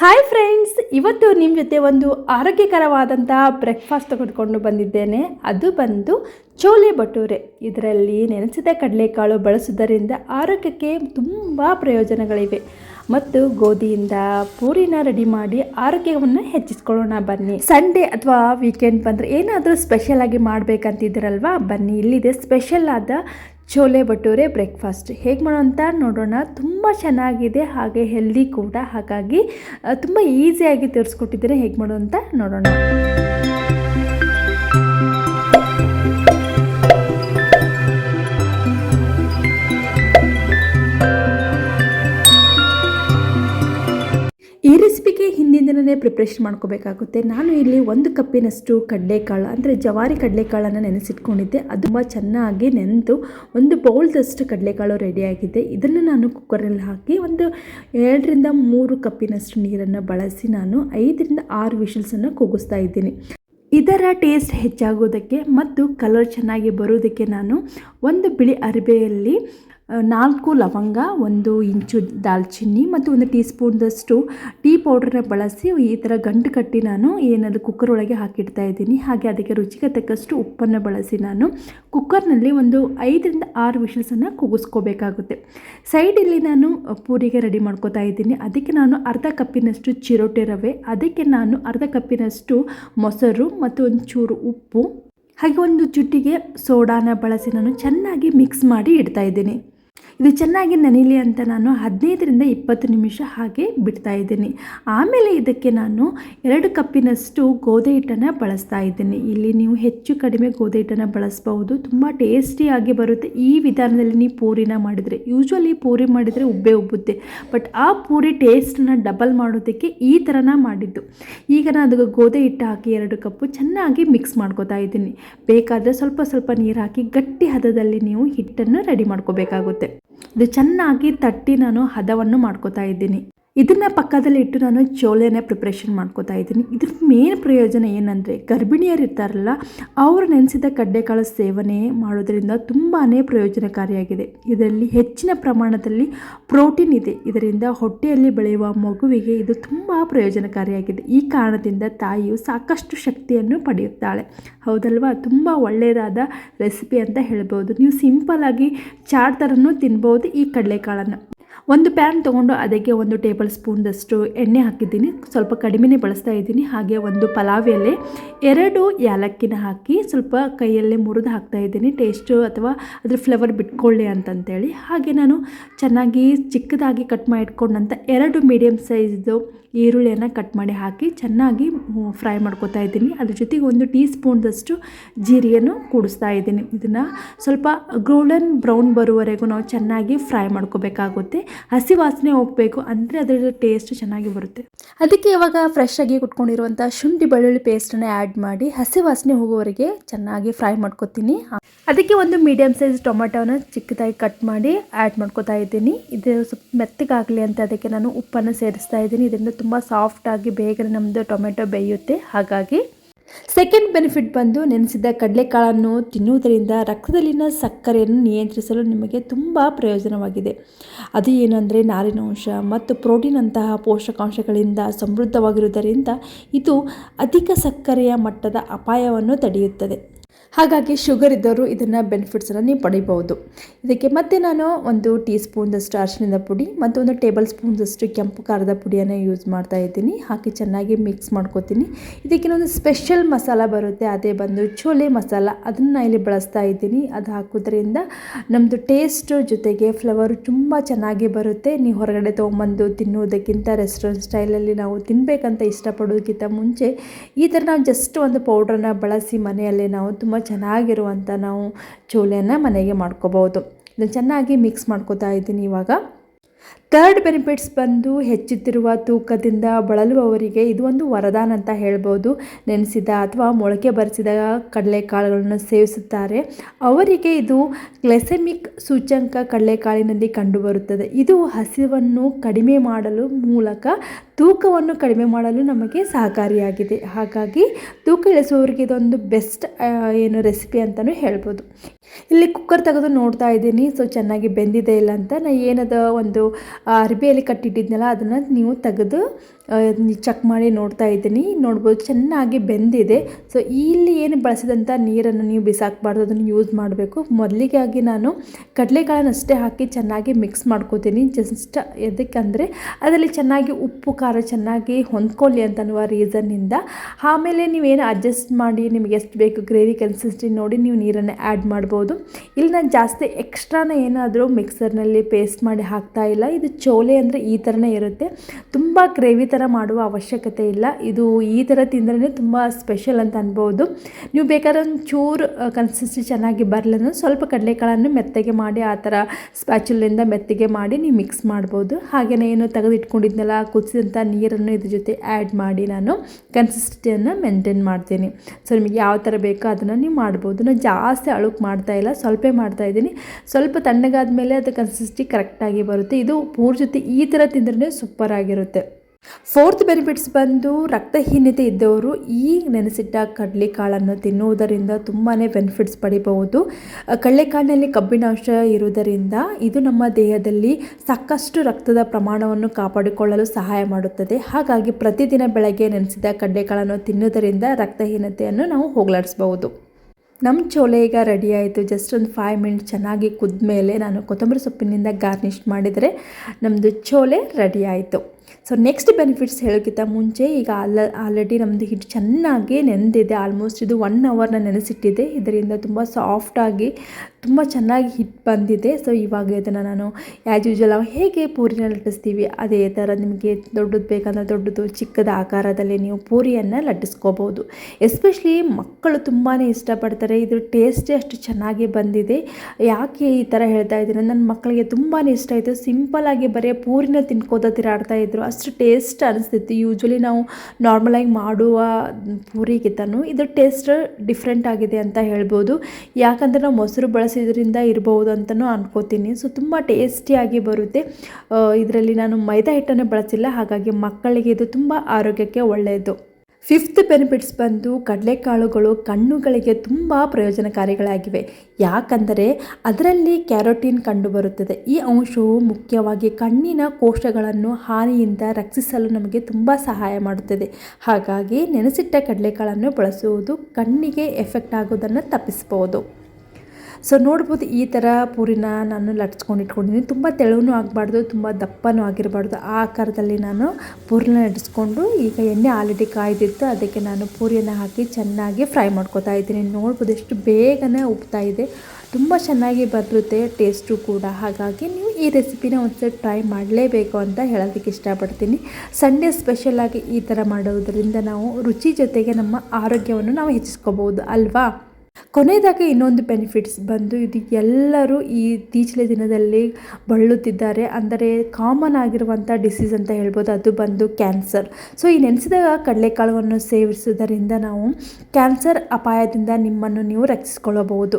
Hi friends ಇವತ್ತು ನಿಮ್ಮ ಜೊತೆ ಒಂದು ಆರೋಗ್ಯಕರವಾದಂತಹ ಬ್ರೇಕ್ಫಾಸ್ಟ್ ತೆಗೆದುಕೊಂಡು ಬಂದಿದ್ದೇನೆ. ಅದು ಬಂದು ಚೋಲೆ ಭಟೂರೆ ಇದರಲ್ಲಿ ನೆನೆಸಿದ ಕಡಲೆಕಾಳು ಬಳಸುವುದರಿಂದ ಆರೋಗ್ಯಕ್ಕೆ ತುಂಬ ಪ್ರಯೋಜನಗಳಿವೆ. ಮತ್ತು ಗೋಧಿಯಿಂದ ಪೂರಿನ ರೆಡಿ ಮಾಡಿ ಆರೋಗ್ಯವನ್ನು ಹೆಚ್ಚಿಸ್ಕೊಳ್ಳೋಣ ಬನ್ನಿ. ಸಂಡೇ ಅಥವಾ ವೀಕೆಂಡ್ ಬಂದರೆ ಏನಾದರೂ ಸ್ಪೆಷಲ್ ಆಗಿ ಮಾಡಬೇಕಂತಿದ್ದೀರಲ್ವಾ? ಬನ್ನಿ, ಇಲ್ಲಿದೆ ಸ್ಪೆಷಲ್ ಆದ ಚೋಲೆ ಭಟೂರೆ ಬ್ರೇಕ್ಫಾಸ್ಟ್. ಹೇಗೆ ಮಾಡೋ ಅಂತ ನೋಡೋಣ. ತುಂಬ ಚೆನ್ನಾಗಿದೆ, ಹಾಗೆ ಹೆಲ್ದಿ ಕೂಡ. ಹಾಗಾಗಿ ತುಂಬ ಈಸಿಯಾಗಿ ತೋರಿಸ್ಕೊಟ್ಟಿದ್ದಾರೆ. ಹೇಗೆ ಮಾಡೋ ಅಂತ ನೋಡೋಣ. ಪ್ರಿಪ್ರೇಷನ್ ಮಾಡ್ಕೋಬೇಕಾಗುತ್ತೆ. ನಾನು ಇಲ್ಲಿ ಒಂದು ಕಪ್ಪಿನಷ್ಟು ಕಡಲೆಕಾಳು, ಅಂದರೆ ಜವಾರಿ ಕಡಲೆಕಾಳನ್ನು ನೆನೆಸಿಟ್ಕೊಂಡಿದ್ದೆ. ಅದು ತುಂಬ ಚೆನ್ನಾಗಿ ನೆನೆದು ಒಂದು ಬೌಲ್ದಷ್ಟು ಕಡಲೆಕಾಳು ರೆಡಿಯಾಗಿದೆ ಇದನ್ನು ನಾನು ಕುಕ್ಕರಲ್ಲಿ ಹಾಕಿ ಒಂದು ಎರಡರಿಂದ ಮೂರು ಕಪ್ಪಿನಷ್ಟು ನೀರನ್ನು ಬಳಸಿ ನಾನು ಐದರಿಂದ ಆರು ವಿಷಲ್ಸನ್ನು ಕೂಗಿಸ್ತಾ ಇದ್ದೀನಿ. ಇದರ ಟೇಸ್ಟ್ ಹೆಚ್ಚಾಗೋದಕ್ಕೆ ಮತ್ತು ಕಲರ್ ಚೆನ್ನಾಗಿ ಬರೋದಕ್ಕೆ ನಾನು ಒಂದು ಬಿಳಿ ಅರಿಬೆಯಲ್ಲಿ ನಾಲ್ಕು ಲವಂಗ, ಒಂದು ಇಂಚು ದಾಲ್ಚಿನ್ನಿ ಮತ್ತು ಒಂದು ಟೀ ಸ್ಪೂನ್ದಷ್ಟು ಟೀ ಪೌಡ್ರನ್ನ ಬಳಸಿ ಈ ಥರ ಗಂಟು ಕಟ್ಟಿ ನಾನು ಏನಾದರೂ ಕುಕ್ಕರ್ ಒಳಗೆ ಹಾಕಿಡ್ತಾ ಇದ್ದೀನಿ. ಹಾಗೆ ಅದಕ್ಕೆ ರುಚಿಗೆ ತಕ್ಕಷ್ಟು ಉಪ್ಪನ್ನು ಬಳಸಿ ನಾನು ಕುಕ್ಕರ್ನಲ್ಲಿ ಒಂದು ಐದರಿಂದ ಆರು ವಿಷಲ್ಸನ್ನು ಕೂಗಿಸ್ಕೋಬೇಕಾಗುತ್ತೆ ಸೈಡಲ್ಲಿ ನಾನು ಪೂರಿಗೆ ರೆಡಿ ಮಾಡ್ಕೋತಾ ಇದ್ದೀನಿ. ಅದಕ್ಕೆ ನಾನು ಅರ್ಧ ಕಪ್ಪಿನಷ್ಟು ಚಿರೋಟೆ ರವೆ, ಅದಕ್ಕೆ ನಾನು ಅರ್ಧ ಕಪ್ಪಿನಷ್ಟು ಮೊಸರು ಮತ್ತು ಒಂಚೂರು ಉಪ್ಪು, ಹಾಗೆ ಒಂದು ಚುಟ್ಟಿಗೆ ಸೋಡಾನ ಬಳಸಿ ನಾನು ಚೆನ್ನಾಗಿ ಮಿಕ್ಸ್ ಮಾಡಿ ಇಡ್ತಾ ಇದ್ದೀನಿ. ಇದು ಚೆನ್ನಾಗಿ ನೆನೀಲಿ ಅಂತ ನಾನು ಹದಿನೈದರಿಂದ ಇಪ್ಪತ್ತು ನಿಮಿಷ ಹಾಗೆ ಬಿಡ್ತಾ ಇದ್ದೀನಿ. ಆಮೇಲೆ ಇದಕ್ಕೆ ನಾನು ಎರಡು ಕಪ್ಪಿನಷ್ಟು ಗೋಧಿ ಹಿಟ್ಟನ್ನು ಬಳಸ್ತಾ ಇದ್ದೀನಿ. ಇಲ್ಲಿ ನೀವು ಹೆಚ್ಚು ಕಡಿಮೆ ಗೋಧಿ ಹಿಟ್ಟನ್ನು ಬಳಸಬಹುದು. ತುಂಬ ಟೇಸ್ಟಿಯಾಗಿ ಬರುತ್ತೆ. ಈ ವಿಧಾನದಲ್ಲಿ ನೀವು ಪೂರಿನ ಮಾಡಿದರೆ, ಯೂಶ್ವಲಿ ಪೂರಿ ಮಾಡಿದರೆ ಉಬ್ಬೆ ಉಬ್ಬುತ್ತೆ. ಬಟ್ ಆ ಪೂರಿ ಟೇಸ್ಟನ್ನು ಡಬಲ್ ಮಾಡೋದಕ್ಕೆ ಈ ಥರನ ಮಾಡಿದ್ದು. ಈಗ ನಾನು ಅದಕ್ಕೆ ಗೋಧಿ ಹಿಟ್ಟು ಹಾಕಿ ಎರಡು ಕಪ್ಪು ಚೆನ್ನಾಗಿ ಮಿಕ್ಸ್ ಮಾಡ್ಕೋತಾ ಇದ್ದೀನಿ. ಬೇಕಾದರೆ ಸ್ವಲ್ಪ ಸ್ವಲ್ಪ ನೀರು ಹಾಕಿ ಗಟ್ಟಿ ಹದದಲ್ಲಿ ನೀವು ಹಿಟ್ಟನ್ನು ರೆಡಿ ಮಾಡ್ಕೋಬೇಕಾಗುತ್ತೆ. ಇದು ಚೆನ್ನಾಗಿ ತಟ್ಟಿ ನಾನು ಹದವನ್ನು ಮಾಡ್ಕೋತಾ ಇದ್ದೀನಿ. ಇದನ್ನ ಪಕ್ಕದಲ್ಲಿ ಇಟ್ಟು ನಾನು ಚೋಲೆನೇ ಪ್ರಿಪ್ರೇಷನ್ ಮಾಡ್ಕೋತಾ ಇದ್ದೀನಿ. ಇದ್ರ ಮೇನ್ ಪ್ರಯೋಜನ ಏನಂದರೆ, ಗರ್ಭಿಣಿಯರು ಇರ್ತಾರಲ್ಲ, ಅವರು ನೆನೆಸಿದ ಕಡ್ಲೆಕಾಳು ಸೇವನೆ ಮಾಡೋದರಿಂದ ತುಂಬಾ ಪ್ರಯೋಜನಕಾರಿಯಾಗಿದೆ. ಇದರಲ್ಲಿ ಹೆಚ್ಚಿನ ಪ್ರಮಾಣದಲ್ಲಿ ಪ್ರೋಟೀನ್ ಇದೆ. ಇದರಿಂದ ಹೊಟ್ಟೆಯಲ್ಲಿ ಬೆಳೆಯುವ ಮಗುವಿಗೆ ಇದು ತುಂಬ ಪ್ರಯೋಜನಕಾರಿಯಾಗಿದೆ. ಈ ಕಾರಣದಿಂದ ತಾಯಿಯು ಸಾಕಷ್ಟು ಶಕ್ತಿಯನ್ನು ಪಡೆಯುತ್ತಾಳೆ. ಹೌದಲ್ವಾ? ತುಂಬ ಒಳ್ಳೆಯದಾದ ರೆಸಿಪಿ ಅಂತ ಹೇಳ್ಬೋದು. ನೀವು ಸಿಂಪಲ್ಲಾಗಿ ಚಾಟ್ ಥರನೂ ತಿನ್ಬೋದು ಈ ಕಡಲೆಕಾಳನ್ನು. ಒಂದು ಪ್ಯಾನ್ ತೊಗೊಂಡು ಅದಕ್ಕೆ ಒಂದು ಟೇಬಲ್ ಸ್ಪೂನ್ದಷ್ಟು ಎಣ್ಣೆ ಹಾಕಿದ್ದೀನಿ. ಸ್ವಲ್ಪ ಕಡಿಮೆನೇ ಬಳಸ್ತಾ ಇದ್ದೀನಿ. ಹಾಗೆ ಒಂದು ಪಲಾವ್ ಎಲೆ ಎರಡು ಏಲಕ್ಕಿನ ಹಾಕಿ ಸ್ವಲ್ಪ ಕೈಯಲ್ಲೇ ಮುರಿದು ಹಾಕ್ತಾ ಇದ್ದೀನಿ. ಟೇಸ್ಟು ಅಥವಾ ಅದ್ರ ಫ್ಲೇವರ್ ಬಿಟ್ಕೊಳ್ಳಿ ಅಂತಂತೇಳಿ. ಹಾಗೆ ನಾನು ಚೆನ್ನಾಗಿ ಚಿಕ್ಕದಾಗಿ ಕಟ್ ಮಾಡಿ ಇಟ್ಕೊಂಡಂಥ ಎರಡು ಮೀಡಿಯಮ್ ಸೈಜ್ದು ಈರುಳ್ಳಿಯನ್ನು ಕಟ್ ಮಾಡಿ ಹಾಕಿ ಚೆನ್ನಾಗಿ ಫ್ರೈ ಮಾಡ್ಕೊತಾ ಇದ್ದೀನಿ. ಅದ್ರ ಜೊತೆಗೆ ಒಂದು ಟೀ ಸ್ಪೂನ್ದಷ್ಟು ಜೀರಿಗೆಯನ್ನು ಕೂಡಿಸ್ತಾ ಇದ್ದೀನಿ. ಇದನ್ನು ಸ್ವಲ್ಪ ಗೋಲ್ಡನ್ ಬ್ರೌನ್ ಬರುವವರೆಗೂ ನಾವು ಚೆನ್ನಾಗಿ ಫ್ರೈ ಮಾಡ್ಕೋಬೇಕಾಗುತ್ತೆ. ಹಸಿ ವಾಸನೆ ಹೋಗಬೇಕು ಅಂದರೆ ಅದರ ಟೇಸ್ಟ್ ಚೆನ್ನಾಗಿ ಬರುತ್ತೆ. ಅದಕ್ಕೆ ಇವಾಗ ಫ್ರೆಶ್ ಆಗಿ ಕುಟ್ಕೊಂಡಿರುವಂಥ ಶುಂಠಿ ಬೆಳ್ಳುಳ್ಳಿ ಪೇಸ್ಟನ್ನು ಆ್ಯಡ್ ಮಾಡಿ ಹಸಿ ವಾಸನೆ ಹೋಗೋವರೆಗೆ ಚೆನ್ನಾಗಿ ಫ್ರೈ ಮಾಡ್ಕೊತೀನಿ. ಅದಕ್ಕೆ ಒಂದು ಮೀಡಿಯಮ್ ಸೈಜ್ ಟೊಮೆಟೊನ ಚಿಕ್ಕದಾಗಿ ಕಟ್ ಮಾಡಿ ಆ್ಯಡ್ ಮಾಡ್ಕೊತಾ ಇದ್ದೀನಿ. ಇದು ಸ್ವಲ್ಪ ಮೆತ್ತಗಾಗಲಿ ಅಂತ ಅದಕ್ಕೆ ನಾನು ಉಪ್ಪನ್ನು ಸೇರಿಸ್ತಾ ಇದ್ದೀನಿ. ಇದರಿಂದ ತುಂಬ ಸಾಫ್ಟಾಗಿ ಬೇಗನೆ ನಮ್ಮದು ಟೊಮೆಟೊ ಬೇಯುತ್ತೆ. ಹಾಗಾಗಿ ಸೆಕೆಂಡ್ ಬೆನಿಫಿಟ್ ಬಂದು ನೆನೆಸಿದ ಕಡಲೆಕಾಳನ್ನು ತಿನ್ನುವುದರಿಂದ ರಕ್ತದಲ್ಲಿನ ಸಕ್ಕರೆಯನ್ನು ನಿಯಂತ್ರಿಸಲು ನಿಮಗೆ ತುಂಬ ಪ್ರಯೋಜನವಾಗಿದೆ. ಅದು ಏನಂದರೆ ನಾರಿನಾಂಶ ಮತ್ತು ಪ್ರೋಟೀನ್ ಅಂತಹ ಪೋಷಕಾಂಶಗಳಿಂದ ಸಮೃದ್ಧವಾಗಿರುವುದರಿಂದ ಇದು ಅಧಿಕ ಸಕ್ಕರೆಯ ಮಟ್ಟದ ಅಪಾಯವನ್ನು ತಡೆಯುತ್ತದೆ. ಹಾಗಾಗಿ ಶುಗರ್ ಇದ್ದವರು ಇದನ್ನು ಬೆನಿಫಿಟ್ಸನ್ನು ನೀವು ಪಡಿಬೋದು ಇದಕ್ಕೆ ಮತ್ತೆ ನಾನು ಒಂದು ಟೀ ಸ್ಪೂನ್ದಷ್ಟು ಅರಿಶಿಣದ ಪುಡಿ ಮತ್ತು ಒಂದು ಟೇಬಲ್ ಸ್ಪೂನ್ದಷ್ಟು ಕೆಂಪು ಖಾರದ ಪುಡಿಯನ್ನು ಯೂಸ್ ಮಾಡ್ತಾ ಇದ್ದೀನಿ. ಹಾಕಿ ಚೆನ್ನಾಗಿ ಮಿಕ್ಸ್ ಮಾಡ್ಕೊತೀನಿ. ಇದಕ್ಕೆ ಒಂದು ಸ್ಪೆಷಲ್ ಮಸಾಲ ಬರುತ್ತೆ. ಅದೇ ಬಂದು ಚೋಲೆ ಮಸಾಲ ಅದನ್ನು ಇಲ್ಲಿ ಬಳಸ್ತಾ ಇದ್ದೀನಿ. ಅದು ಹಾಕೋದ್ರಿಂದ ನಮ್ಮದು ಟೇಸ್ಟು ಜೊತೆಗೆ ಫ್ಲೇವರು ತುಂಬ ಚೆನ್ನಾಗಿ ಬರುತ್ತೆ. ನೀವು ಹೊರಗಡೆ ತೊಗೊಂಬಂದು ತಿನ್ನುವುದಕ್ಕಿಂತ ರೆಸ್ಟೋರೆಂಟ್ ಸ್ಟೈಲಲ್ಲಿ ನಾವು ತಿನ್ನಬೇಕಂತ ಇಷ್ಟಪಡೋದಕ್ಕಿಂತ ಮುಂಚೆ ಈ ಥರ ನಾವು ಜಸ್ಟ್ ಒಂದು ಪೌಡ್ರನ್ನ ಬಳಸಿ ಮನೆಯಲ್ಲೇ ನಾವು ತುಂಬ ಚೆನ್ನಾಗಿರುವಂಥ ನಾವು ಚೋಲೆಯನ್ನು ಮನೆಗೆ ಮಾಡ್ಕೋಬೋದು. ಇದನ್ನು ಚೆನ್ನಾಗಿ ಮಿಕ್ಸ್ ಮಾಡ್ಕೋತಾ ಇದ್ದೀನಿ ಇವಾಗ. ಥರ್ಡ್ ಬೆನಿಫಿಟ್ಸ್ ಬಂದು ಹೆಚ್ಚುತ್ತಿರುವ ತೂಕದಿಂದ ಬಳಲುವವರಿಗೆ ಇದು ಒಂದು ವರದಾನ ಅಂತ ಹೇಳ್ಬೋದು. ನೆನೆಸಿದ ಅಥವಾ ಮೊಳಕೆ ಬರೆಸಿದ ಕಡಲೆಕಾಳುಗಳನ್ನು ಸೇವಿಸುತ್ತಾರೆ. ಅವರಿಗೆ ಇದು ಗ್ಲೆಸೆಮಿಕ್ ಸೂಚ್ಯಂಕ ಕಡಲೆಕಾಳಿನಲ್ಲಿ ಕಂಡುಬರುತ್ತದೆ. ಇದು ಹಸಿವನ್ನು ಕಡಿಮೆ ಮಾಡಲು ಮೂಲಕ ತೂಕವನ್ನು ಕಡಿಮೆ ಮಾಡಲು ನಮಗೆ ಸಹಕಾರಿಯಾಗಿದೆ. ಹಾಗಾಗಿ ತೂಕ ಇಳಿಸುವವರಿಗೆ ಇದೊಂದು ಬೆಸ್ಟ್ ಏನು ರೆಸಿಪಿ ಅಂತಲೂ ಹೇಳ್ಬೋದು. ಇಲ್ಲಿ ಕುಕ್ಕರ್ ತೆಗೆದು ನೋಡ್ತಾ ಇದ್ದೀನಿ. ಸೊ, ಚೆನ್ನಾಗಿ ಬೆಂದಿದೆ ಇಲ್ಲ ಅಂತ. ನಾನು ಏನದ ಒಂದು ಅರಿಬೆಯಲ್ಲಿ ಕಟ್ಟಿಟ್ಟಿದ್ನಲ್ಲ ಅದನ್ನು ನೀವು ತೆಗೆದು ಚೆಕ್ ಮಾಡಿ ನೋಡ್ತಾ ಇದ್ದೀನಿ. ನೋಡ್ಬೋದು ಚೆನ್ನಾಗಿ ಬೆಂದಿದೆ. ಸೊ ಇಲ್ಲಿ ಏನು ಬಳಸಿದಂಥ ನೀರನ್ನು ನೀವು ಬಿಸಾಕಬಾರ್ದು. ಅದನ್ನು ಯೂಸ್ ಮಾಡಬೇಕು. ಮೊದಲಿಗಾಗಿ ನಾನು ಕಡಲೆಕಾಳನ್ನು ಅಷ್ಟೇ ಹಾಕಿ ಚೆನ್ನಾಗಿ ಮಿಕ್ಸ್ ಮಾಡ್ಕೋತೀನಿ. ಜಸ್ಟ್ ಎದಕ್ಕಂದರೆ ಅದರಲ್ಲಿ ಚೆನ್ನಾಗಿ ಉಪ್ಪು, ಖಾರ ಚೆನ್ನಾಗಿ ಹೊಂದ್ಕೊಳ್ಳಿ ಅಂತ ಅನ್ನುವ ರೀಸನ್ನಿಂದ ಆಮೇಲೆ ನೀವೇನು ಅಡ್ಜಸ್ಟ್ ಮಾಡಿ ನಿಮಗೆ ಎಷ್ಟು ಬೇಕು ಗ್ರೇವಿ ಕನ್ಸಿಸ್ಟೆನ್ಸಿ ನೋಡಿ ನೀವು ನೀರನ್ನು ಆ್ಯಡ್ ಮಾಡ್ಬೋದು. ಇಲ್ಲಿ ನಾನು ಜಾಸ್ತಿ ಎಕ್ಸ್ಟ್ರಾನ ಏನಾದರೂ ಮಿಕ್ಸರ್ನಲ್ಲಿ ಪೇಸ್ಟ್ ಮಾಡಿ ಹಾಕ್ತಾ ಇಲ್ಲ. ಇದು ಚೋಲೆ ಅಂದರೆ ಈ ಥರನೇ ಇರುತ್ತೆ. ತುಂಬ ಗ್ರೇವಿ ಮಾಡುವ ಅವಶ್ಯಕತೆ ಇಲ್ಲ. ಇದು ಈ ಥರ ತಿಂದ್ರೇ ತುಂಬ ಸ್ಪೆಷಲ್ ಅಂತ ಅನ್ಬೋದು. ನೀವು ಬೇಕಾದ್ರೆ ಒಂದು ಚೂರು ಕನ್ಸಿಸ್ಟೆನ್ಸಿ ಚೆನ್ನಾಗಿ ಬರಲ್ಲ ಸ್ವಲ್ಪ ಕಡಲೆಕಾಳನ್ನು ಮೆತ್ತಗೆ ಮಾಡಿ, ಆ ಥರ ಸ್ಪ್ಯಾಚುಲಿಂದ ಮೆತ್ತಗೆ ಮಾಡಿ ನೀವು ಮಿಕ್ಸ್ ಮಾಡ್ಬೋದು. ಹಾಗೆಯೇ ಏನು ತೆಗೆದಿಟ್ಕೊಂಡಿದ್ನಲ್ಲ ಕುದಿಸಿದಂಥ ನೀರನ್ನು ಇದ್ರ ಜೊತೆ ಆ್ಯಡ್ ಮಾಡಿ ನಾನು ಕನ್ಸಿಸ್ಟೆನ್ಸಿಯನ್ನು ಮೇಂಟೈನ್ ಮಾಡ್ತೀನಿ. ಸೊ ನಿಮಗೆ ಯಾವ ಥರ ಬೇಕೋ ಅದನ್ನು ನೀವು ಮಾಡ್ಬೋದು. ನಾನು ಜಾಸ್ತಿ ಅಳುಕು ಸ್ವಲ್ಪ ಮಾಡ್ತಾ ಇದ್ದೀನಿ. ಸ್ವಲ್ಪ ತಣ್ಣಗಾದ ಮೇಲೆ ಅದು ಕನ್ಸಿಸ್ಟಿ ಕರೆಕ್ಟಾಗಿ ಬರುತ್ತೆ. ಇದು ಮೂರು ಜೊತೆ ಈ ಥರ ತಿಂದ್ರೆ ಸೂಪರ್ ಆಗಿರುತ್ತೆ. ಫೋರ್ತ್ ಬೆನಿಫಿಟ್ಸ್ ಬಂದು ರಕ್ತಹೀನತೆ ಇದ್ದವರು ಈ ನೆನೆಸಿಟ್ಟ ಕಡಲೆಕಾಳನ್ನು ತಿನ್ನುವುದರಿಂದ ತುಂಬಾ ಬೆನಿಫಿಟ್ಸ್ ಪಡಿಬಹುದು. ಕಡಲೆಕಾಳಿನಲ್ಲಿ ಕಬ್ಬಿಣಾಂಶ ಇರುವುದರಿಂದ ಇದು ನಮ್ಮ ದೇಹದಲ್ಲಿ ಸಾಕಷ್ಟು ರಕ್ತದ ಪ್ರಮಾಣವನ್ನು ಕಾಪಾಡಿಕೊಳ್ಳಲು ಸಹಾಯ ಮಾಡುತ್ತದೆ. ಹಾಗಾಗಿ ಪ್ರತಿದಿನ ಬೆಳಗ್ಗೆ ನೆನೆಸಿದ ಕಡಲೆಕಾಳನ್ನು ತಿನ್ನುವುದರಿಂದ ರಕ್ತಹೀನತೆಯನ್ನು ನಾವು ಹೋಗಲಾಡಿಸಬಹುದು. ನಮ್ಮ ಚೋಲೆ ಈಗ ರೆಡಿ ಆಯಿತು. ಜಸ್ಟ್ ಒಂದು ಫೈವ್ ಮಿನಿಟ್ ಚೆನ್ನಾಗಿ ಕುದ್ದ ಮೇಲೆ ನಾನು ಕೊತ್ತಂಬರಿ ಸೊಪ್ಪಿನಿಂದ ಗಾರ್ನಿಷ್ ಮಾಡಿದರೆ ನಮ್ಮದು ಚೋಲೆ ರೆಡಿ ಆಯಿತು. ಸೊ ನೆಕ್ಸ್ಟ್ ಬೆನಿಫಿಟ್ಸ್ ಹೇಳೋಕ್ಕಿಂತ ಮುಂಚೆ ಈಗ ಅಲ್ಲ ಆಲ್ರೆಡಿ ನಮ್ಮದು ಹಿಟ್ಟು ಚೆನ್ನಾಗಿ ನೆನೆದಿದೆ ಆಲ್ಮೋಸ್ಟ್ ಇದು ಒನ್ ಅವರ್ನ ನೆನೆಸಿಟ್ಟಿದೆ. ಇದರಿಂದ ತುಂಬ ಸಾಫ್ಟಾಗಿ ತುಂಬ ಚೆನ್ನಾಗಿ ಹಿಟ್ ಬಂದಿದೆ. ಸೊ ಇವಾಗ ಇದನ್ನು ನಾನು ಆ್ಯಸ್ ನಾವು ಹೇಗೆ ಪೂರಿನ ಲಟ್ಟಿಸ್ತೀವಿ, ಅದೇ ಥರ ನಿಮಗೆ ದೊಡ್ಡದು ಬೇಕಂದ್ರೆ ದೊಡ್ಡದು, ಚಿಕ್ಕದ ಆಕಾರದಲ್ಲಿ ನೀವು ಪೂರಿಯನ್ನು ಲಟ್ಟಿಸ್ಕೋಬೋದು. ಎಸ್ಪೆಷಲಿ ಮಕ್ಕಳು ತುಂಬಾ ಇಷ್ಟಪಡ್ತಾರೆ. ಇದ್ರ ಟೇಸ್ಟೇ ಅಷ್ಟು ಚೆನ್ನಾಗಿ ಬಂದಿದೆ. ಯಾಕೆ ಈ ಥರ ಹೇಳ್ತಾ ಇದ್ದೀನಿ? ನನ್ನ ಮಕ್ಕಳಿಗೆ ತುಂಬಾ ಇಷ್ಟ ಆಯಿತು. ಸಿಂಪಲಾಗಿ ಬರೀ ಪೂರಿನ ತಿನ್ಕೋತ ತಿರಾಡ್ತಾ ಇದ್ರು. ಅಷ್ಟು ಟೇಸ್ಟ್ ಅನಿಸ್ತಿತ್ತು. ಯೂಶ್ವಲಿ ನಾವು ನಾರ್ಮಲಾಗಿ ಮಾಡುವ ಪೂರಿಗಿಂತನೂ ಇದು ಟೇಸ್ಟ್ ಡಿಫ್ರೆಂಟ್ ಆಗಿದೆ ಅಂತ ಹೇಳ್ಬೋದು. ಯಾಕಂದರೆ ನಾವು ಮೊಸರು ಬಳಸಿದ್ರಿಂದ ಇರ್ಬೋದು ಅಂತಲೂ ಅನ್ಕೋತೀನಿ. ಸೊ ತುಂಬ ಟೇಸ್ಟಿಯಾಗಿ ಬರುತ್ತೆ. ಇದರಲ್ಲಿ ನಾನು ಮೈದಾ ಹಿಟ್ಟನ್ನು ಬಳಸಿಲ್ಲ. ಹಾಗಾಗಿ ಮಕ್ಕಳಿಗೆ ಇದು ತುಂಬ ಆರೋಗ್ಯಕ್ಕೆ ಒಳ್ಳೆಯದು ಫಿಫ್ತ್ ಬೆನಿಫಿಟ್ಸ್ ಬಂದು ಕಡಲೆಕಾಳುಗಳು ಕಣ್ಣುಗಳಿಗೆ ತುಂಬ ಪ್ರಯೋಜನಕಾರಿಗಳಾಗಿವೆ. ಯಾಕಂದರೆ ಅದರಲ್ಲಿ ಕ್ಯಾರೋಟಿನ್ ಕಂಡುಬರುತ್ತದೆ. ಈ ಅಂಶವು ಮುಖ್ಯವಾಗಿ ಕಣ್ಣಿನ ಕೋಶಗಳನ್ನು ಹಾನಿಯಿಂದ ರಕ್ಷಿಸಲು ನಮಗೆ ತುಂಬ ಸಹಾಯ ಮಾಡುತ್ತದೆ. ಹಾಗಾಗಿ ನೆನೆಸಿಟ್ಟ ಕಡಲೆಕಾಳನ್ನು ಬಳಸುವುದು ಕಣ್ಣಿಗೆ ಎಫೆಕ್ಟ್ ಆಗೋದನ್ನು ತಪ್ಪಿಸ್ಬೋದು ಸೊ ನೋಡ್ಬೋದು ಈ ಥರ ಪೂರಿನ ನಾನು ಲಟ್ಸ್ಕೊಂಡು ಇಟ್ಕೊಂಡಿದ್ದೀನಿ. ತುಂಬ ತೆಳುವೂ ಆಗಬಾರ್ದು, ತುಂಬ ದಪ್ಪನೂ ಆಗಿರಬಾರ್ದು. ಆ ಆಕಾರದಲ್ಲಿ ನಾನು ಪೂರಿನ ನಡೆಸ್ಕೊಂಡು ಈಗ ಎಣ್ಣೆ ಆಲ್ರೆಡಿ ಕಾಯ್ದಿತ್ತು. ಅದಕ್ಕೆ ನಾನು ಪೂರಿಯನ್ನು ಹಾಕಿ ಚೆನ್ನಾಗಿ ಫ್ರೈ ಮಾಡ್ಕೊತಾ ಇದ್ದೀನಿ. ನೋಡ್ಬೋದು ಎಷ್ಟು ಬೇಗನೆ ಉಪ್ತಾ ಇದೆ. ತುಂಬ ಚೆನ್ನಾಗಿ ಬರುತ್ತೆ, ಟೇಸ್ಟು ಕೂಡ. ಹಾಗಾಗಿ ನೀವು ಈ ರೆಸಿಪಿನ ಒಂದ್ಸರಿ ಟ್ರೈ ಮಾಡಲೇಬೇಕು ಅಂತ ಹೇಳೋದಕ್ಕೆ ಇಷ್ಟಪಡ್ತೀನಿ. ಸಂಡೇ ಸ್ಪೆಷಲಾಗಿ ಈ ಥರ ಮಾಡೋದರಿಂದ ನಾವು ರುಚಿ ಜೊತೆಗೆ ನಮ್ಮ ಆರೋಗ್ಯವನ್ನು ನಾವು ಹೆಚ್ಚಿಸ್ಕೋಬೋದು ಅಲ್ವಾ? ಕೊನೆಯದಾಗಿ ಇನ್ನೊಂದು ಬೆನಿಫಿಟ್ಸ್ ಬಂದು ಇದು ಎಲ್ಲರೂ ಈ ಇತ್ತೀಚಿನ ದಿನದಲ್ಲಿ ಬಳಲುತ್ತಿದ್ದಾರೆ. ಅಂದರೆ ಕಾಮನ್ ಆಗಿರುವಂಥ ಡಿಸೀಸ್ ಅಂತ ಹೇಳ್ಬೋದು. ಅದು ಬಂದು ಕ್ಯಾನ್ಸರ್ ಸೊ ಈ ನೆನೆಸಿದ ಕಡಲೆಕಾಳುವನ್ನು ಸೇವಿಸುವುದರಿಂದ ನಾವು ಕ್ಯಾನ್ಸರ್ ಅಪಾಯದಿಂದ ನಿಮ್ಮನ್ನು ನೀವು ರಕ್ಷಿಸಿಕೊಳ್ಳಬಹುದು.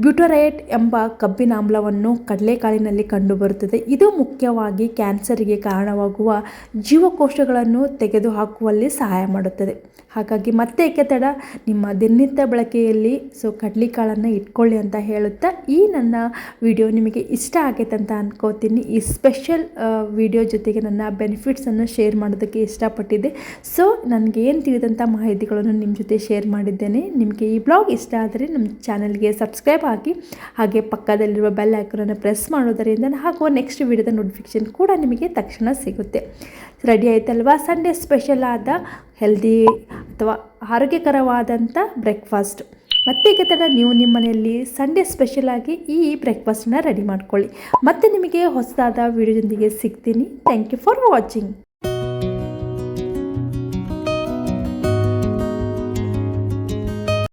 ಬ್ಯೂಟರೈಟ್ ಎಂಬ ಕಬ್ಬಿನ ಆಮ್ಲವನ್ನು ಕಡಲೆಕಾಳಿನಲ್ಲಿ ಕಂಡುಬರುತ್ತದೆ. ಇದು ಮುಖ್ಯವಾಗಿ ಕ್ಯಾನ್ಸರಿಗೆ ಕಾರಣವಾಗುವ ಜೀವಕೋಶಗಳನ್ನು ತೆಗೆದುಹಾಕುವಲ್ಲಿ ಸಹಾಯ ಮಾಡುತ್ತದೆ. ಹಾಗಾಗಿ ಮತ್ತೆ ತಡ? ನಿಮ್ಮ ದಿನನಿತ್ಯ ಬಳಕೆಯಲ್ಲಿ ಸೊ ಕಡ್ಲಿಕಾಳನ್ನು ಇಟ್ಕೊಳ್ಳಿ ಅಂತ ಹೇಳುತ್ತಾ ಈ ನನ್ನ ವಿಡಿಯೋ ನಿಮಗೆ ಇಷ್ಟ ಆಗೈತೆ ಅಂತ ಅನ್ಕೋತೀನಿ. ಈ ಸ್ಪೆಷಲ್ ವಿಡಿಯೋ ಜೊತೆಗೆ ನನ್ನ ಬೆನಿಫಿಟ್ಸನ್ನು ಶೇರ್ ಮಾಡೋದಕ್ಕೆ ಇಷ್ಟಪಟ್ಟಿದ್ದೆ. ಸೊ ನನಗೆ ಏನು ತಿಳಿದಂಥ ಮಾಹಿತಿಗಳನ್ನು ನಿಮ್ಮ ಜೊತೆ ಶೇರ್ ಮಾಡಿದ್ದೇನೆ. ನಿಮಗೆ ಈ ಬ್ಲಾಗ್ ಇಷ್ಟ ಆದರೆ ನಮ್ಮ ಚಾನಲ್ಗೆ ಸಬ್ಸ್ಕ್ರೈಬ್ ಆಗಿ, ಹಾಗೆ ಪಕ್ಕದಲ್ಲಿರುವ ಬೆಲ್ ಐಕನನ್ನು ಪ್ರೆಸ್ ಮಾಡೋದರಿಂದ ಹಾಗೂ ನೆಕ್ಸ್ಟ್ ವಿಡಿಯೋದ ನೋಟಿಫಿಕೇಷನ್ ಕೂಡ ನಿಮಗೆ ತಕ್ಷಣ ಸಿಗುತ್ತೆ. ರೆಡಿ ಆಯ್ತಲ್ವಾ? ಸಂಡೇ ಸ್ಪೆಷಲ್ ಆದ ಹೆಲ್ದಿ ಅಥವಾ ಆರೋಗ್ಯಕರವಾದಂಥ ಬ್ರೇಕ್ಫಾಸ್ಟ್ ಮತ್ತೆ ಥರ ನೀವು ನಿಮ್ಮ ಮನೆಯಲ್ಲಿ ಸಂಡೇ ಸ್ಪೆಷಲಾಗಿ ಈ ಬ್ರೇಕ್ಫಾಸ್ಟನ್ನ ರೆಡಿ ಮಾಡ್ಕೊಳ್ಳಿ. ಮತ್ತೆ ನಿಮಗೆ ಹೊಸದಾದ ವಿಡಿಯೋದೊಂದಿಗೆ ಸಿಗ್ತೀನಿ. Thank you for watching